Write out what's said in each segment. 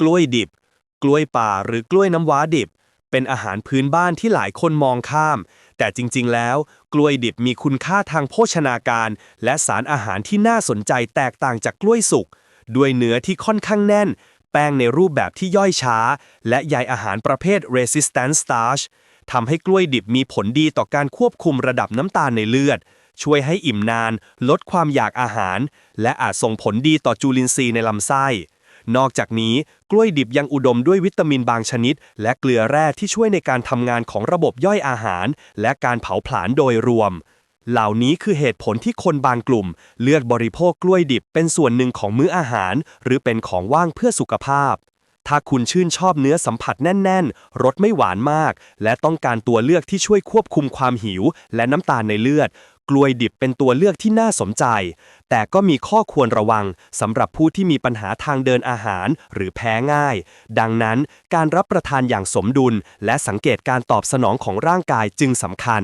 กล้วยดิบ กล้วยป่าหรือกล้วยน้ำว้าดิบ เป็นอาหารพื้นบ้านที่หลายคนมองข้าม แต่จริงๆ แล้ว กล้วยดิบมีคุณค่าทางโภชนาการ และสารอาหารที่น่าสนใจแตกต่างจากกล้วยสุก ด้วยเนื้อที่ค่อนข้างแน่น แป้งในรูปแบบที่ย่อยช้า และใยอาหารประเภท resistant starch ทำให้กล้วยดิบมีผลดีต่อการควบคุมระดับน้ำตาลในเลือด ช่วยให้อิ่มนาน ลดความอยากอาหาร และอาจส่งผลดีต่อจุลินทรีย์ในลำไส้ นอกจากนี้กล้วยดิบยังอุดมด้วยวิตามินบางชนิด และเกลือแร่ที่ช่วยในการทำงานของระบบย่อยอาหาร และการเผาผลาญโดยรวม เหล่านี้คือเหตุผลที่คนบางกลุ่ม เลือกบริโภคกล้วยดิบเป็นส่วนหนึ่งของมื้ออาหาร หรือเป็นของว่างเพื่อสุขภาพ ถ้าคุณชื่นชอบเนื้อสัมผัสแน่น ๆ รสไม่หวานมาก และต้องการตัวเลือกที่ช่วยควบคุมความหิว และน้ำตาลในเลือด กล้วยดิบเป็นตัวเลือกที่น่าสนใจ แต่ก็มีข้อควรระวังสำหรับผู้ที่มีปัญหาทางเดินอาหารหรือแพ้ง่าย ดังนั้นการรับประทานอย่างสมดุล และสังเกตการตอบสนองของร่างกายจึงสำคัญ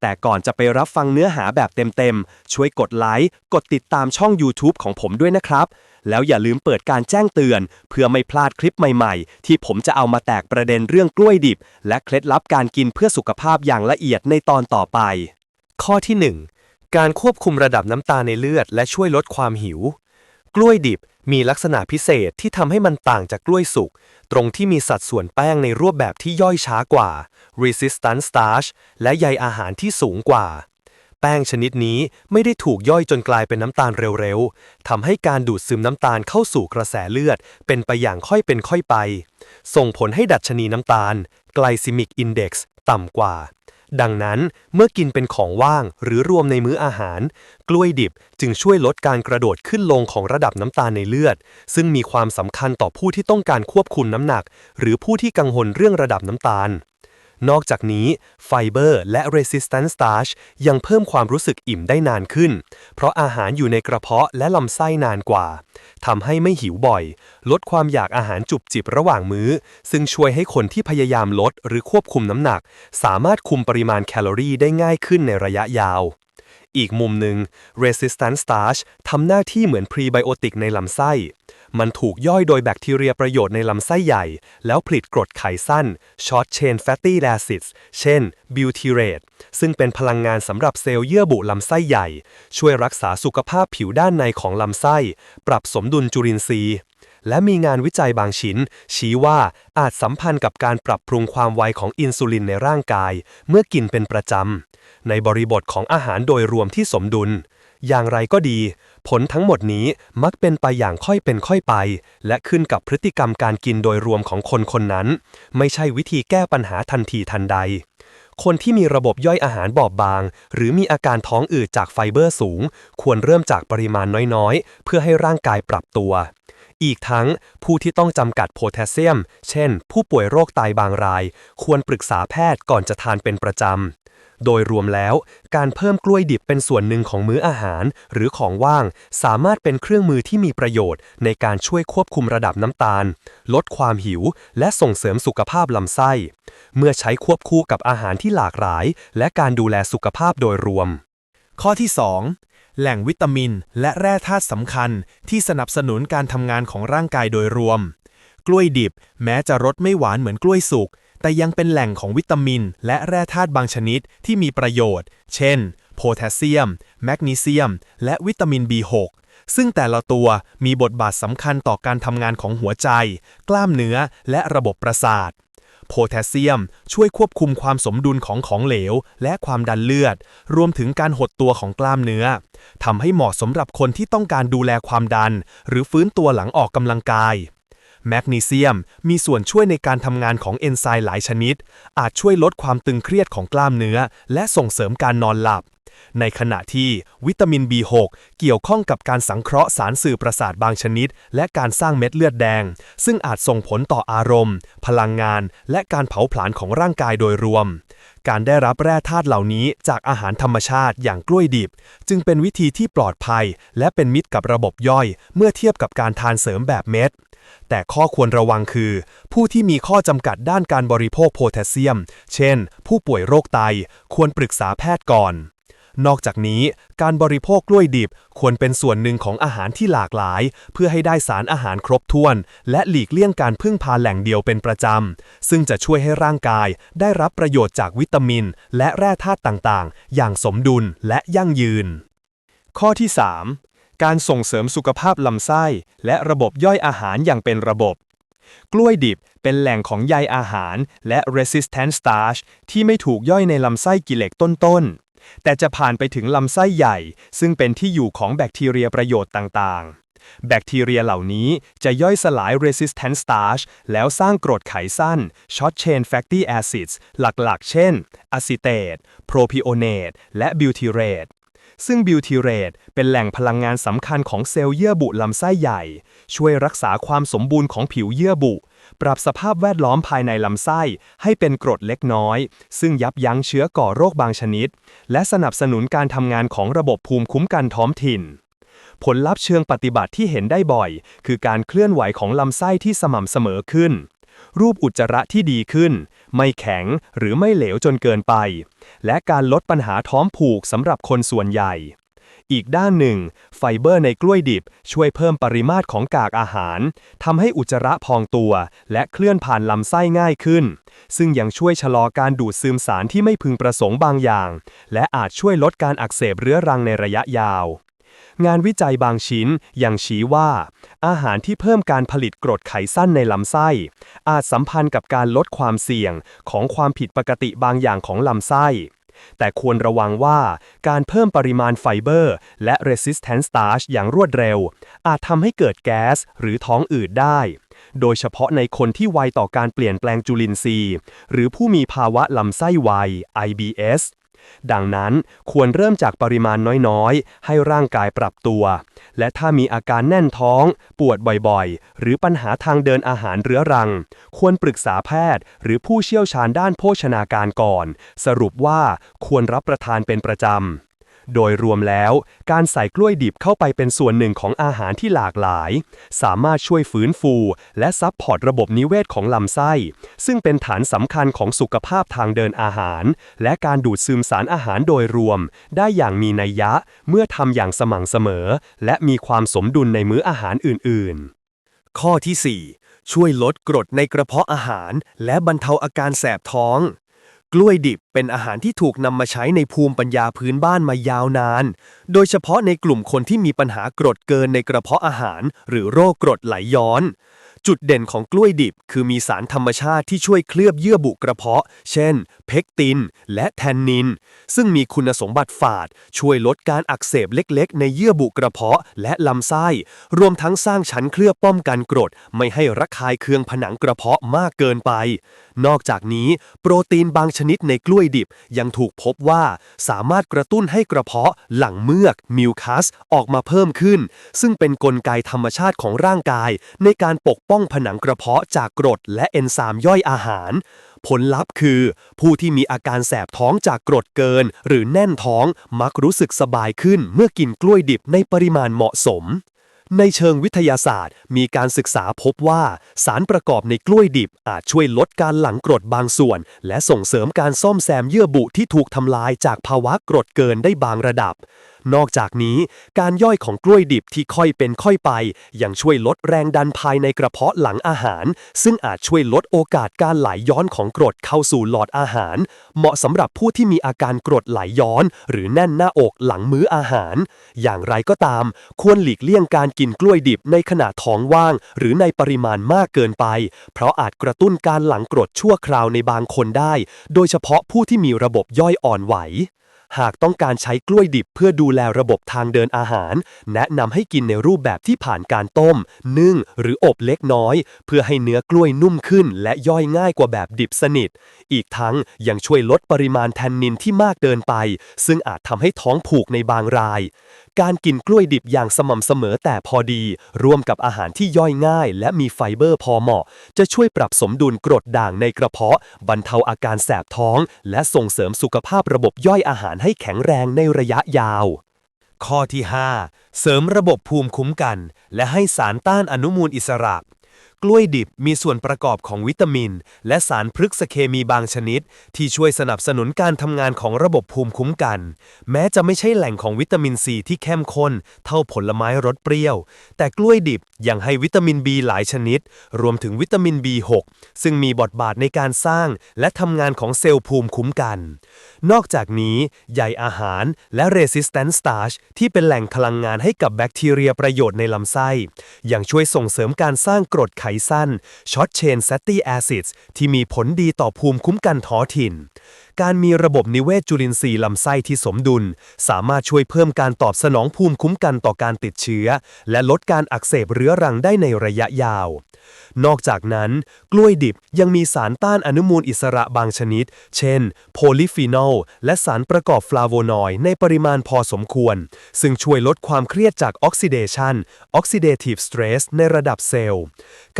แต่ก่อนจะไปรับฟังเนื้อหาแบบเต็มๆ ช่วยกดไลค์ กดติดตามช่อง YouTube ของผมด้วยนะครับ แล้วอย่าลืมเปิดการแจ้งเตือน เพื่อไม่พลาดคลิปใหม่ๆ ที่ผมจะเอามาแตกประเด็นเรื่องกล้วยดิบ และเคล็ดลับการกินเพื่อสุขภาพอย่างละเอียดในตอนต่อไป ข้อที่ 1 การควบคุมระดับน้ำตาลในเลือดและช่วยลดความหิว กล้วยดิบมีลักษณะพิเศษที่ทำให้มันต่างจากกล้วยสุก ตรงที่มีสัดส่วนแป้งในรูปแบบที่ย่อยช้ากว่า resistant starch และใยอาหารที่สูงกว่า แป้งชนิดนี้ไม่ได้ถูกย่อยจนกลายเป็นน้ำตาลเร็วๆทำให้การดูดซึมน้ำตาลเข้าสู่กระแสเลือด เป็นไปอย่างค่อยเป็นค่อยไป ส่งผลให้ดัชนีน้ำตาล glycemic index ต่ำกว่า ดังนั้นเมื่อกินเป็นของว่างหรือรวมในมื้ออาหาร กล้วยดิบจึงช่วยลดการกระโดดขึ้นลงของระดับน้ำตาลในเลือด ซึ่งมีความสำคัญต่อผู้ที่ต้องการควบคุมน้ำหนัก หรือผู้ที่กังวลเรื่องระดับน้ำตาล นอกจากนี้ไฟเบอร์และ resistant starch ยังเพิ่มความรู้สึกอิ่มได้นานขึ้น เพราะอาหารอยู่ในกระเพาะและลำไส้นานกว่าทำให้ไม่หิวบ่อย ลดความอยากอาหารจุบจิบระหว่างมื้อ ซึ่งช่วยให้คนที่พยายามลดหรือควบคุมน้ำหนัก สามารถคุมปริมาณแคลอรี่ได้ง่ายขึ้นในระยะยาว อีกมุมหนึ่ง resistant starch ทำหน้าที่เหมือนพรีไบโอติกในลำไส้ มันถูกย่อยโดยแบคทีเรียประโยชน์ในลำไส้ใหญ่ แล้วผลิตกรดไขสั้น short chain fatty acids เช่น butyrate ซึ่งเป็นพลังงานสำหรับเซลล์เยื่อบุลำไส้ใหญ่ ช่วยรักษาสุขภาพผิวด้านในของลำไส้ ปรับสมดุลจุลินทรีย์ และมีงานวิจัยบางชิ้น ชี้ว่าอาจสัมพันธ์กับการปรับปรุงความไวของอินซูลินในร่างกาย เมื่อกินเป็นประจำ ในบริบทของอาหารโดยรวมที่สมดุล อย่างไรก็ดี ผลทั้งหมดนี้มักเป็นไปอย่างค่อยเป็นค่อยไป และขึ้นกับพฤติกรรมการกินโดยรวมของคนคนนั้น ไม่ใช่วิธีแก้ปัญหาทันทีทันใดคนที่มีระบบย่อยอาหารบอบบาง หรือมีอาการท้องอืดจากไฟเบอร์สูง ควรเริ่มจากปริมาณน้อยๆ เพื่อให้ร่างกายปรับตัว อีกทั้งผู้ที่ต้องจำกัดโพแทสเซียม เช่น ผู้ป่วยโรคไตบางราย ควรปรึกษาแพทย์ก่อนจะทานเป็นประจำ โดยรวมแล้ว การเพิ่มกล้วยดิบเป็นส่วนหนึ่งของมื้ออาหาร หรือของว่าง สามารถเป็นเครื่องมือที่มีประโยชน์ ในการช่วยควบคุมระดับน้ำตาล ลดความหิว และส่งเสริมสุขภาพลำไส้ เมื่อใช้ควบคู่กับอาหารที่หลากหลาย และการดูแลสุขภาพโดยรวม ข้อที่ 2 แหล่งวิตามิน และแร่ธาตุสำคัญที่สนับสนุนการทำงานของร่างกายโดยรวม กล้วยดิบ แม้จะรสไม่หวานเหมือนกล้วยสุก แต่ยังเป็นแหล่งของวิตามิน และแร่ธาตุบางชนิดที่มีประโยชน์ เช่น โพแทสเซียม แมกนีเซียม และวิตามิน B6 ซึ่งแต่ละตัวมีบทบาทสำคัญต่อการทำงานของหัวใจ กล้ามเนื้อ และระบบประสาท โพแทสเซียม ช่วยควบคุมความสมดุลของของเหลว และความดันเลือด รวมถึงการหดตัวของกล้ามเนื้อทำให้เหมาะสำหรับคนที่ต้องการดูแลความดัน หรือฟื้นตัวหลังออกกำลังกายแมกนีเซียมมีส่วนช่วยในการทำงานของเอนไซม์หลายชนิด อาจช่วยลดความตึงเครียดของกล้ามเนื้อ และส่งเสริมการนอนหลับ ในขณะที่วิตามิน B6 เกี่ยวข้องกับการสังเคราะห์สารสื่อประสาทบางชนิด และการสร้างเม็ดเลือดแดง ซึ่งอาจส่งผลต่ออารมณ์ พลังงาน และการเผาผลาญของร่างกายโดยรวม การได้รับแร่ธาตุเหล่านี้จากอาหารธรรมชาติอย่างกล้วยดิบ จึงเป็นวิธีที่ปลอดภัย และเป็นมิตรกับระบบย่อย เมื่อเทียบกับการทานเสริมแบบเม็ดแต่ข้อควรระวังคือ ผู้ที่มีข้อจำกัดด้านการบริโภคโพแทสเซียม เช่น ผู้ป่วยโรคไต ควรปรึกษาแพทย์ก่อน นอกจากนี้ การบริโภคกล้วยดิบควรเป็นส่วนหนึ่งของอาหารที่หลากหลาย เพื่อให้ได้สารอาหารครบถ้วน และหลีกเลี่ยงการพึ่งพาแหล่งเดียวเป็นประจำ ซึ่งจะช่วยให้ร่างกายได้รับประโยชน์จากวิตามิน และแร่ธาตุต่างๆ อย่างสมดุลและยั่งยืน ข้อที่ 3 การส่งเสริมสุขภาพลำไส้ และระบบย่อยอาหารอย่างเป็นระบบ กล้วยดิบเป็นแหล่งของใยอาหารและ resistant starch ที่ไม่ถูกย่อยในลำไส้กิเลกต้นๆ แต่จะผ่านไปถึงลำไส้ใหญ่ ซึ่งเป็นที่อยู่ของแบคทีเรียประโยชน์ต่างๆ แบคทีเรียเหล่านี้จะย่อยสลาย resistant starch แล้วสร้างกรดไขสั้น short chain fatty acids หลักๆ เช่นอะซิเตตโพรพิโอเนตและบิวทีเรตซึ่งบิวทีเรตเป็นแหล่งพลังงานสำคัญของเซลล์เยื่อบุลำไส้ใหญ่ ช่วยรักษาความสมบูรณ์ของผิวเยื่อบุ ปรับสภาพแวดล้อมภายในลำไส้ให้เป็นกรดเล็กน้อย ซึ่งยับยั้งเชื้อก่อโรคบางชนิด และสนับสนุนการทำงานของระบบภูมิคุ้มกันท้องถิ่น ผลลัพธ์เชิงปฏิบัติที่เห็นได้บ่อย คือการเคลื่อนไหวของลำไส้ที่สม่ำเสมอขึ้น รูปอุจจาระที่ดีขึ้น ไม่แข็งหรือไม่เหลวจนเกินไป และการลดปัญหาท้องผูกสำหรับคนส่วนใหญ่ อีกด้านหนึ่ง ไฟเบอร์ในกล้วยดิบช่วยเพิ่มปริมาตรของกากอาหารทำให้อุจจาระพองตัว และเคลื่อนผ่านลำไส้ง่ายขึ้น ซึ่งยังช่วยชะลอการดูดซึมสารที่ไม่พึงประสงค์บางอย่าง และอาจช่วยลดการอักเสบเรื้อรังในระยะยาว งานวิจัยบางชิ้นยังชี้ว่า อาหารที่เพิ่มการผลิตกรดไขสั้นในลำไส้ อาจสัมพันธ์กับการลดความเสี่ยงของความผิดปกติบางอย่างของลำไส้ แต่ควรระวังว่าการเพิ่มปริมาณไฟเบอร์ และ resistant starch อย่างรวดเร็ว อาจทำให้เกิดแก๊สหรือท้องอืดได้ โดยเฉพาะในคนที่ไวต่อการเปลี่ยนแปลงจุลินทรีย์ หรือผู้มีภาวะลำไส้ไว IBS ดังนั้นควรเริ่มจากปริมาณน้อยๆ ให้ร่างกายปรับตัว และถ้ามีอาการแน่นท้อง ปวดบ่อยๆ หรือปัญหาทางเดินอาหารเรื้อรัง ควรปรึกษาแพทย์ หรือผู้เชี่ยวชาญด้านโภชนาการก่อน สรุปว่าควรรับประทานเป็นประจำ โดยรวมแล้ว การใส่กล้วยดิบเข้าไปเป็นส่วนหนึ่งของอาหารที่หลากหลาย สามารถช่วยฟื้นฟู และซับพอร์ตระบบนิเวศของลำไส้ ซึ่งเป็นฐานสำคัญของสุขภาพทางเดินอาหาร และการดูดซึมสารอาหารโดยรวม ได้อย่างมีนัยยะเมื่อทำอย่างสม่ำเสมอ และมีความสมดุลในมื้ออาหารอื่น ๆ ข้อที่ 4 ช่วยลดกรดในกระเพาะอาหาร และบรรเทาอาการแสบท้อง กล้วยดิบเป็นอาหารที่ถูกนำมาใช้ในภูมิปัญญาพื้นบ้านมายาวนาน โดยเฉพาะในกลุ่มคนที่มีปัญหากรดเกินในกระเพาะอาหาร หรือโรคกรดไหลย้อน จุดเด่นของกล้วยดิบคือมีสารธรรมชาติที่ช่วยเคลือบเยื่อบุกระเพาะ เช่น เพกติน และแทนนิน ซึ่งมีคุณสมบัติฝาด ช่วยลดการอักเสบเล็กๆ ในเยื่อบุกระเพาะและลำไส้ รวมทั้งสร้างชั้นเคลือบป้องกันกรด ไม่ให้ระคายเคืองผนังกระเพาะมากเกินไป นอกจากนี้ โปรตีนบางชนิดในกล้วยดิบยังถูกพบว่า สามารถกระตุ้นให้กระเพาะ หลังเมือกมิวคัสออกมาเพิ่มขึ้น ซึ่งเป็นนกลไกธรรมชาติของร่างกายในการปกป้องผนังกระเพาะจากกรดและเอนไซม์ย่อยอาหาร ผลลัพธ์คือ ผู้ที่มีอาการแสบท้องจากกรดเกิน หรือแน่นท้องมักรู้สึกสบายขึ้นเมื่อกินกล้วยดิบในปริมาณเหมาะสม ในเชิงวิทยาศาสตร์ มีการศึกษาพบว่า สารประกอบในกล้วยดิบอาจช่วยลดการหลั่งกรดบางส่วน และส่งเสริมการซ่อมแซมเยื่อบุที่ถูกทำลายจากภาวะกรดเกินได้บางระดับนอกจากนี้ การย่อยของกล้วยดิบที่ค่อยเป็นค่อยไป ยังช่วยลดแรงดันภายในกระเพาะหลังอาหาร ซึ่งอาจช่วยลดโอกาสการไหลย้อนของกรดเข้าสู่หลอดอาหาร เหมาะสำหรับผู้ที่มีอาการกรดไหลย้อน หรือแน่นหน้าอกหลังมื้ออาหาร อย่างไรก็ตาม ควรหลีกเลี่ยงการกินกล้วยดิบในขณะท้องว่าง หรือในปริมาณมากเกินไป เพราะอาจกระตุ้นการหลั่งกรดชั่วคราวในบางคนได้ โดยเฉพาะผู้ที่มีระบบย่อยอ่อนไหว หากต้องการใช้กล้วยดิบเพื่อดูแลระบบทางเดินอาหาร แนะนำให้กินในรูปแบบที่ผ่านการต้ม นึ่ง หรืออบเล็กน้อย เพื่อให้เนื้อกล้วยนุ่มขึ้น และย่อยง่ายกว่าแบบดิบสนิท อีกทั้งยังช่วยลดปริมาณแทนนินที่มากเกินไป ซึ่งอาจทำให้ท้องผูกในบางราย การกินกล้วยดิบอย่างสม่ำเสมอแต่พอดี ร่วมกับอาหารที่ย่อยง่าย และมีไฟเบอร์พอเหมาะ จะช่วยปรับสมดุลกรดด่างในกระเพาะ บรรเทาอาการแสบท้อง และส่งเสริมสุขภาพระบบย่อยอาหารให้แข็งแรงในระยะยาว ข้อที่ 5 เสริมระบบภูมิคุ้มกัน และให้สารต้านอนุมูลอิสระ กล้วยดิบมีส่วนประกอบของวิตามิน และสารพฤกษเคมีบางชนิด ที่ช่วยสนับสนุนการทำงานของระบบภูมิคุ้มกัน แม้จะไม่ใช่แหล่งของวิตามินซีที่เข้มข้น เท่าผลไม้รสเปรี้ยว แต่กล้วยดิบยังให้วิตามิน B หลายชนิด รวมถึงวิตามิน B6 ซึ่งมีบทบาทในการสร้าง และทำงานของเซลล์ภูมิคุ้มกัน นอกจากนี้ใยอาหารและ resistant starch ที่เป็นแหล่งพลังงานให้กับแบคทีเรียประโยชน์ในลำไส้ยังช่วยส่งเสริมการสร้างกรดไขยสั้นช็อตเชนแซตตี้แอซิดที่มีผลดีต่อภูมิคุ้มกันท้อถิ่น การมีระบบนิเวศจุลินทรีย์ลำไส้ที่สมดุล สามารถช่วยเพิ่มการตอบสนองภูมิคุ้มกันต่อการติดเชื้อ และลดการอักเสบเรื้อรังได้ในระยะยาว นอกจากนั้น กล้วยดิบยังมีสารต้านอนุมูลอิสระบางชนิด เช่น โพลิฟีนอล และสารประกอบฟลาโวนอยด์ในปริมาณพอสมควร ซึ่งช่วยลดความเครียดจากออกซิเดชันออกซิเดทีฟสเตรสในระดับเซลล์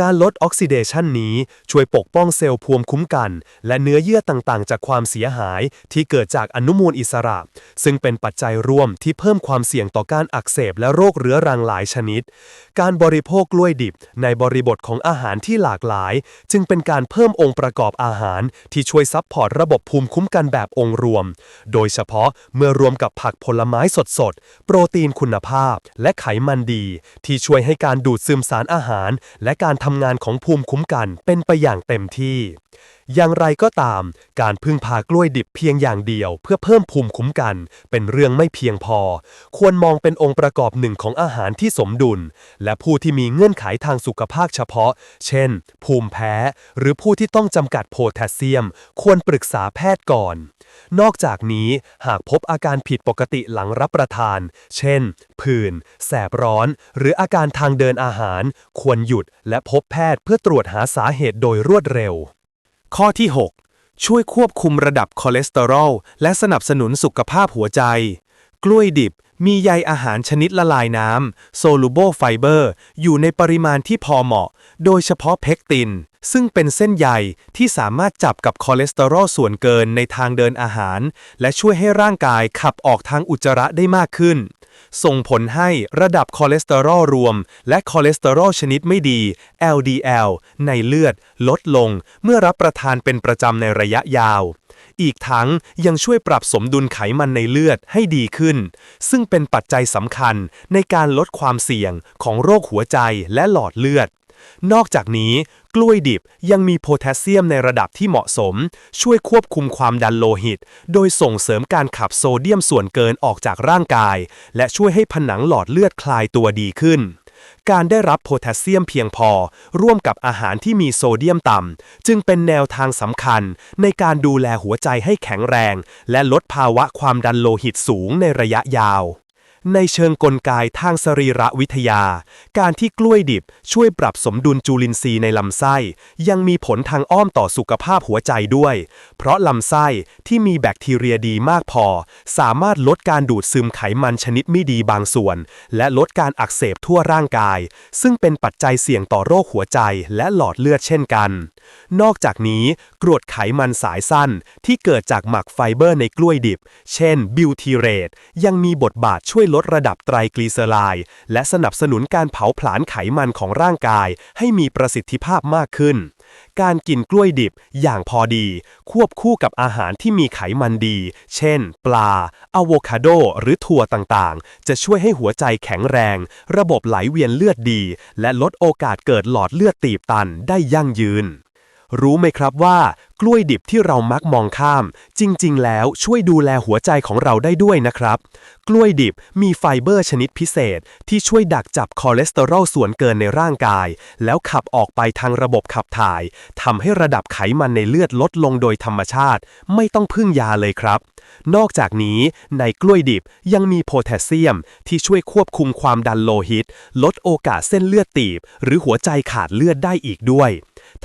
การลดออกซิเดชันนี้ช่วยปกป้องเซลล์ภูมิคุ้มกัน และเนื้อเยื่อต่างๆ จากความเสียหายที่เกิดจากอนุมูลอิสระ ซึ่งเป็นปัจจัยร่วมที่เพิ่มความเสี่ยงต่อการอักเสบและโรคเรื้อรังหลายชนิด การบริโภคกล้วยดิบในบริบทของอาหารที่หลากหลาย จึงเป็นการเพิ่มองค์ประกอบอาหารที่ช่วยซัพพอร์ตระบบภูมิคุ้มกันแบบองค์รวม โดยเฉพาะเมื่อรวมกับผักผลไม้สดๆ โปรตีนคุณภาพ และไขมันดี ที่ช่วยให้การดูดซึมสารอาหาร และการทำงานของภูมิคุ้มกันเป็นไปอย่างเต็มที่ อย่างไรก็ตาม การพึ่งพากกล้วยดิบเพียงอย่างเดียว เพื่อเพิ่มภูมิคุ้มกัน เป็นเรื่องไม่เพียงพอ ควรมองเป็นองค์ประกอบหนึ่งของอาหารที่สมดุล และผู้ที่มีเงื่อนไขทางสุขภาพเฉพาะ เช่น ภูมิแพ้ หรือผู้ที่ต้องจำกัดโพแทสเซียม ควรปรึกษาแพทย์ก่อน นอกจากนี้หากพบอาการผิดปกติหลังรับประทาน เช่น ผื่น แสบร้อน หรืออาการทางเดินอาหาร ควรหยุดและพบแพทย์เพื่อตรวจหาสาเหตุโดยรวดเร็ว ข้อที่ 6 ช่วยควบคุมระดับคอเลสเตอรอลและสนับสนุนสุขภาพหัวใจ กล้วยดิบมีใยอาหารชนิดละลายน้ำ soluble fiber อยู่ในปริมาณที่พอเหมาะ โดยเฉพาะเพกติน ซึ่งเป็นเส้นใยที่สามารถจับกับคอเลสเตอรอลส่วนเกินในทางเดินอาหาร และช่วยให้ร่างกายขับออกทางอุจจาระได้มากขึ้น ส่งผลให้ระดับคอเลสเตอรอลรวม และคอเลสเตอรอลชนิดไม่ดี LDL ในเลือด ลดลง เมื่อรับประทานเป็นประจำในระยะยาว อีกทั้งยังช่วยปรับสมดุลไขมันในเลือดให้ดีขึ้น ซึ่งเป็นปัจจัยสำคัญในการลดความเสี่ยงของโรคหัวใจและหลอดเลือด นอกจากนี้ กล้วยดิบยังมีโพแทสเซียมในระดับที่เหมาะสม ช่วยควบคุมความดันโลหิต โดยส่งเสริมการขับโซเดียมส่วนเกินออกจากร่างกาย และช่วยให้ผนังหลอดเลือดคลายตัวดีขึ้น การได้รับโพแทสเซียมเพียงพอ ร่วมกับอาหารที่มีโซเดียมต่ำ จึงเป็นแนวทางสำคัญ ในการดูแลหัวใจให้แข็งแรง และลดภาวะความดันโลหิตสูงในระยะยาว ในเชิงกลไกทางสรีระวิทยา การที่กล้วยดิบช่วยปรับสมดุลจุลินทรีย์ในลำไส้ ยังมีผลทางอ้อมต่อสุขภาพหัวใจด้วย เพราะลำไส้ที่มีแบคทีเรียดีมากพอ สามารถลดการดูดซึมไขมันชนิดไม่ดีบางส่วน และลดการอักเสบทั่วร่างกาย ซึ่งเป็นปัจจัยเสี่ยงต่อโรคหัวใจและหลอดเลือดเช่นกัน นอกจากนี้กรวดไขมันสายสั้นที่เกิดจากหมักไฟเบอร์ในกล้วยดิบ เช่นบิวทีเรตยังมีบทบาทช่วยลดระดับไตรกลีเซอไรด์และสนับสนุนการเผาผลาญไขมันของร่างกาย ให้มีประสิทธิภาพมากขึ้น การกินกล้วยดิบอย่างพอดี ควบคู่กับอาหารที่มีไขมันดี เช่น ปลาอะโวคาโด หรือถั่วต่างๆ จะช่วยให้หัวใจแข็งแรง ระบบไหลเวียนเลือดดี และลดโอกาสเกิดหลอดเลือดตีบตันได้ยั่งยืน รู้ไหมครับว่ากล้วยดิบที่เรามักมองข้าม จริง ๆ แล้วช่วยดูแลหัวใจของเราได้ด้วยนะครับ กล้วยดิบมีไฟเบอร์ชนิดพิเศษ ที่ช่วยดักจับคอเลสเตอรอลส่วนเกินในร่างกาย แล้วขับออกไปทางระบบขับถ่ายทำให้ระดับไขมันในเลือดลดลงโดยธรรมชาติ ไม่ต้องพึ่งยาเลยครับ นอกจากนี้ในกล้วยดิบยังมีโพแทสเซียม ที่ช่วยควบคุมความดันโลหิต ลดโอกาสเส้นเลือดตีบ หรือหัวใจขาดเลือดได้อีกด้วย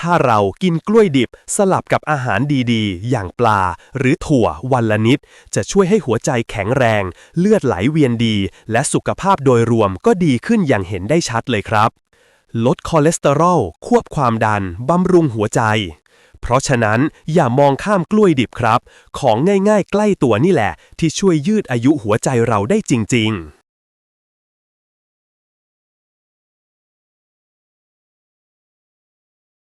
ถ้าเรากินกล้วยดิบสลับกับอาหารดีๆ อย่างปลา หรือถั่ววันละนิด จะช่วยให้หัวใจแข็งแรง เลือดไหลเวียนดี และสุขภาพโดยรวมก็ดีขึ้นอย่างเห็นได้ชัดเลยครับ ลดคอเลสเตอรอล ควบความดัน บำรุงหัวใจ เพราะฉะนั้นอย่ามองข้ามกล้วยดิบครับ ของง่ายๆ ใกล้ตัวนี่แหละ ที่ช่วยยืดอายุหัวใจเราได้จริง ๆ